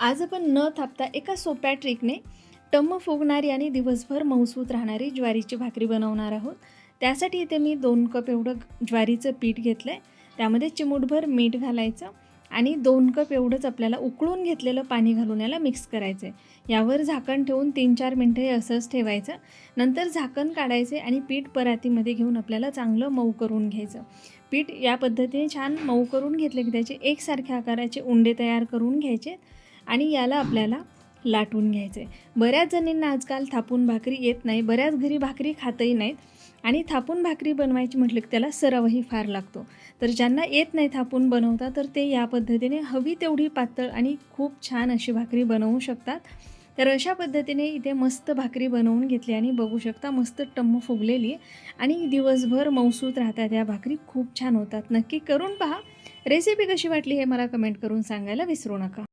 आज आपण न थापता एका सोप्या ट्रिकने टम्म फुगणारी आणि दिवसभर मऊसूत राहणारी ज्वारीची भाकरी बनवणार आहोत. त्यासाठी इथे मी दोन कप एवढं ज्वारीचं पीठ घेतलं आहे त्यामध्ये चिमूटभर मीठ घालायचं आणि दोन कप एवढंच आपल्याला उकळून घेतलेलं पाणी घालून याला मिक्स करायचं आहे यावर झाकण ठेवून तीन चार मिनटं हे असंच ठेवायचं. नंतर झाकण काढायचे आणि पीठ परातीमध्ये घेऊन आपल्याला चांगलं मऊ करून घ्यायचं. पीठ या पद्धतीने छान मऊ करून घेतले की त्याचे एकसारख्या आकाराचे उंडे तयार करून घ्यायचे आणि याला आपल्याला लाटून घ्यायचं आहे बऱ्याच जणींना आजकाल थापून भाकरी येत नाही बऱ्याच घरी भाकरी खातही नाहीत आणि थापून भाकरी बनवायची म्हटलं की त्याला सरावही फार लागतो. तर ज्यांना येत नाही थापून बनवता तर ते या पद्धतीने हवी तेवढी पातळ आणि खूप छान अशी भाकरी बनवू शकतात. तर अशा पद्धतीने इथे मस्त भाकरी बनवून घेतली आणि बघू शकता मस्त टम्म फुगलेली आणि दिवसभर मौसूत राहतात. या भाकरी खूप छान होतात. नक्की करून पहा. रेसिपी कशी वाटली हे मला कमेंट करून सांगायला विसरू नका.